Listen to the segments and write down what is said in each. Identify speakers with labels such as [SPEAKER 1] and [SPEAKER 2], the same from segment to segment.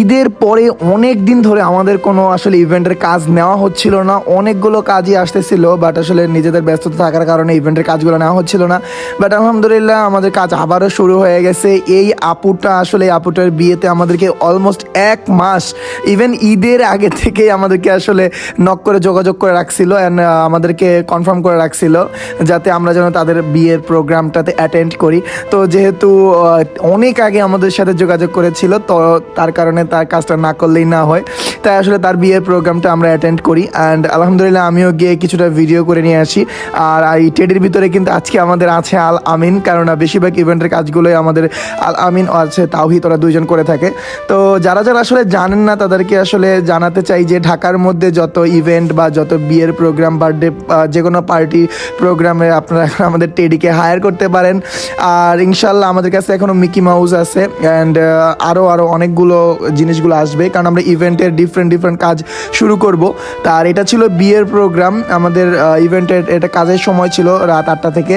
[SPEAKER 1] ঈদের পরে অনেক দিন ধরে আমাদের কোনো আসলে ইভেন্টের কাজ নেওয়া হচ্ছিল না। অনেকগুলো কাজই আসতেছিল বাট আসলে নিজেদের ব্যস্ততা থাকার কারণে ইভেন্টের কাজগুলো নেওয়া হচ্ছিল না। বাট আলহামদুলিল্লাহ আমাদের কাজ আবারও শুরু হয়ে গেছে। এই আপুটা আসলে আপুটার বিয়েতে আমাদেরকে অলমোস্ট এক মাস ইভেন ঈদের আগে থেকেই আমাদেরকে আসলে নক করে যোগাযোগ করে রাখছিল অ্যান্ড আমাদেরকে কনফার্ম করে রাখছিল যাতে আমরা যেন তাদের বিয়ের প্রোগ্রামটাতে অ্যাটেন্ড করি। তো যেহেতু অনেক আগে আমাদের সাথে যোগাযোগ করেছিল, তো তার কারণে তার কাজটা না করলেই না হয়। তাই আসলে তার বিয়ের প্রোগ্রামটা আমরা অ্যাটেন্ড করি অ্যান্ড আলহামদুলিল্লাহ আমিও গিয়ে কিছুটা ভিডিও করে নিয়ে আসি। আর এই টেডির ভিতরে কিন্তু আজকে আমাদের আছে আল আমিন কারণ বেশিরভাগ ইভেন্টের কাজগুলোই আমাদের আল আমিন আছে তাওহিদ ওরা দুইজন করে থাকে। তো যারা যারা আসলে জানেন না, তাদেরকে আসলে জানাতে চাই যে ঢাকার মধ্যে যত ইভেন্ট বা যত বিয়ের প্রোগ্রাম বার্থডে যে কোনো পার্টি প্রোগ্রামে আপনারা এখন আমাদের টেডিকে হায়ার করতে পারেন। আর ইনশাল্লাহ আমাদের কাছে এখনও মিকি মাউস আছে অ্যান্ড আরও আরও অনেকগুলো জিনিসগুলো আসবে, কারণ আমরা ইভেন্টের ডিফারেন্ট ডিফারেন্ট কাজ শুরু করব। তার এটা ছিল বিয়ের প্রোগ্রাম আমাদের ইভেন্টের এটা কাজের সময় ছিল রাত আটটা থেকে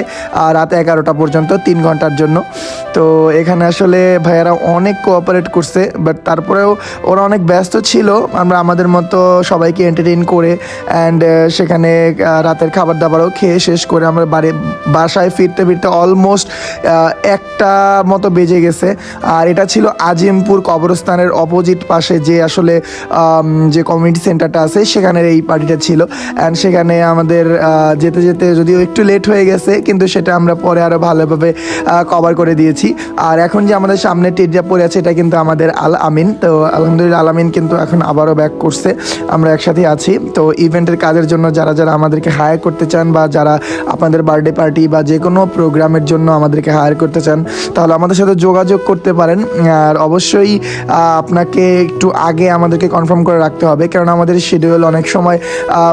[SPEAKER 1] রাত এগারোটা পর্যন্ত, তিন ঘণ্টার জন্য। তো এখানে আসলে ভাইয়ারা অনেক কোঅপারেট করছে বাট তারপরেও ওরা অনেক ব্যস্ত ছিল। আমরা আমাদের মতো সবাইকে এন্টারটেইন করে অ্যান্ড সেখানে রাতের খাবার দাবারও খেয়ে শেষ করে আমরা বাড়ি, বাসায় ফিরতে ফিরতে অলমোস্ট একটা মতো বেজে গেছে। আর এটা ছিল আজিমপুর কবরস্থানের অপোজিট পাশে যে আসলে যে কমিউনিটি সেন্টারটা আছে, সেখানের এই পার্টিটা ছিল। অ্যান্ড সেখানে আমাদের যেতে যেতে যদিও একটু লেট হয়ে গেছে, কিন্তু সেটা আমরা পরে আরও ভালোভাবে কভার করে দিয়েছি। আর এখন যে আমাদের সামনে টেডিয়া পড়ে আছে, এটা কিন্তু আমাদের আল আমিন। তো আলহামদুলিল্লাহ, আল আমিন কিন্তু এখন আবারও ব্যাক করছে। আমরা একসাথে আছি। তো ইভেন্টের কাজের জন্য যারা যারা আমাদেরকে হায়ার করতে চান বা যারা আপনাদের বার্থডে পার্টি বা যে কোনো প্রোগ্রামের জন্য আমাদেরকে হায়ার করতে চান, তাহলে আমাদের সাথে যোগাযোগ করতে পারেন। আর অবশ্যই আপনাকে একটু আগে আমাদেরকে কনফার্ম করে রাখতে হবে কারণ আমাদের শিডিউল অনেক সময়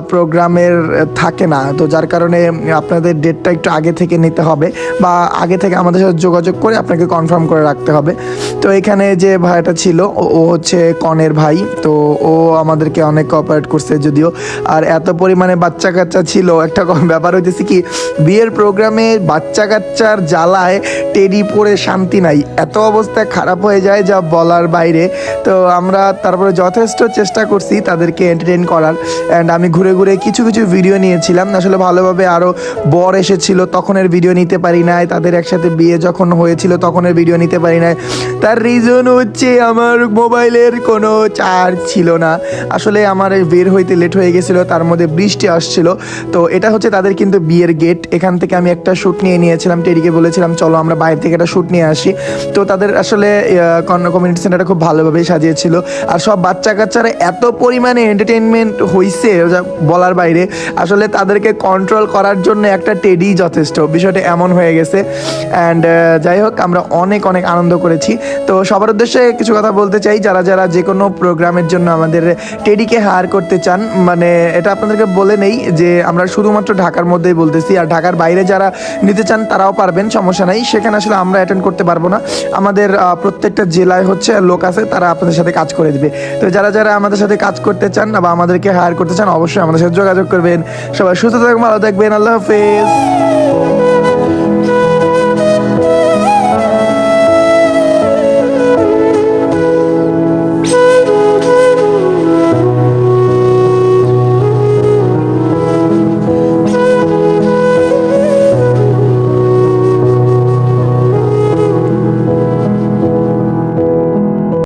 [SPEAKER 1] প্রোগ্রামের থাকে না। তো যার কারণে আপনাদের ডেটটা একটু আগে থেকে নিতে হবে বা আগে থেকে আমাদের সাথে যোগাযোগ করে আপনাকে কনফার্ম করে রাখতে হবে। তো এখানে যে ভাইটা ছিল, ও- হচ্ছে কনের ভাই। তো ও আমাদেরকে অনেক কোঅপারেট করছে যদিও। আর এত পরিমাণে বাচ্চা কাচ্চা ছিল, একটা ব্যাপার হইতেছে কি, বিয়ের প্রোগ্রামে বাচ্চা কাচ্চার জ্বালায় টেডি পরে শান্তি নাই। এত অবস্থা খারাপ হয়ে যায় যা বলার বাইরে। তো আমরা তারপরে যথেষ্ট চেষ্টা করছি তাদেরকে এন্টারটেন করার। অ্যান্ড আমি ঘুরে ঘুরে কিছু কিছু ভিডিও নিয়েছিলাম। আসলে ভালোভাবে আরও বর এসেছিল, তখনের ভিডিও নিতে পারি নাই। তাদের একসাথে বিয়ে যখন হয়েছিল, তখনের ভিডিও নিতে পারি নাই। তার রিজন হচ্ছে আমার মোবাইলের কোনো চার্জ ছিল না। আসলে আমার বের হইতে লেট হয়ে গেছিল, তার মধ্যে বৃষ্টি আসছিল। তো এটা হচ্ছে তাদের কিন্তু বিয়ের গেট এখান থেকে আমি একটা শ্যুট নিয়ে নিয়েছিলাম। টেরিকে বলেছিলাম, চলো আমরা বাইরে থেকে একটা শ্যুট নিয়ে আসি। তো তাদের আসলে কমিউনিটি সেন্টারটা খুব ভালোভাবেই সাজিয়েছিল। আর সব বাচ্চা কাচ্চারা এত পরিমাণে এন্টারটেনমেন্ট হয়েছে বলার বাইরে, আসলে তাদেরকে কন্ট্রোল করার জন্য একটা টেডি যথেষ্ট। বিষয়টা এমন হয়ে গেছে। অ্যান্ড যাই হোক, আমরা অনেক অনেক আনন্দ করেছি। তো সবার উদ্দেশ্যে কিছু কথা বলতে চাই। যারা যারা যে কোনো প্রোগ্রামের জন্য আমাদের টেডিকে হায়ার করতে চান মানে এটা আপনাদেরকে বলে নেই যে আমরা শুধুমাত্র ঢাকার মধ্যেই বলতেছি। আর ঢাকার বাইরে যারা নিতে চান, তারাও পারবেন, সমস্যা নাই। সেখানে আসলে আমরা অ্যাটেন্ড করতে পারব না। আমাদের প্রত্যেকটা জেলায় হচ্ছে লোক আছে তারা আপনাদের সাথে কাজ করে দিবে। তো যারা যারা আমাদের সাথে কাজ করতে চান বা আমাদেরকে হায়ার করতে চান, অবশ্যই আমাদের সাথে যোগাযোগ করবেন। সবাই সুস্থ থাকবেন, ভালো থাকবেন, আল্লাহ হাফেজ।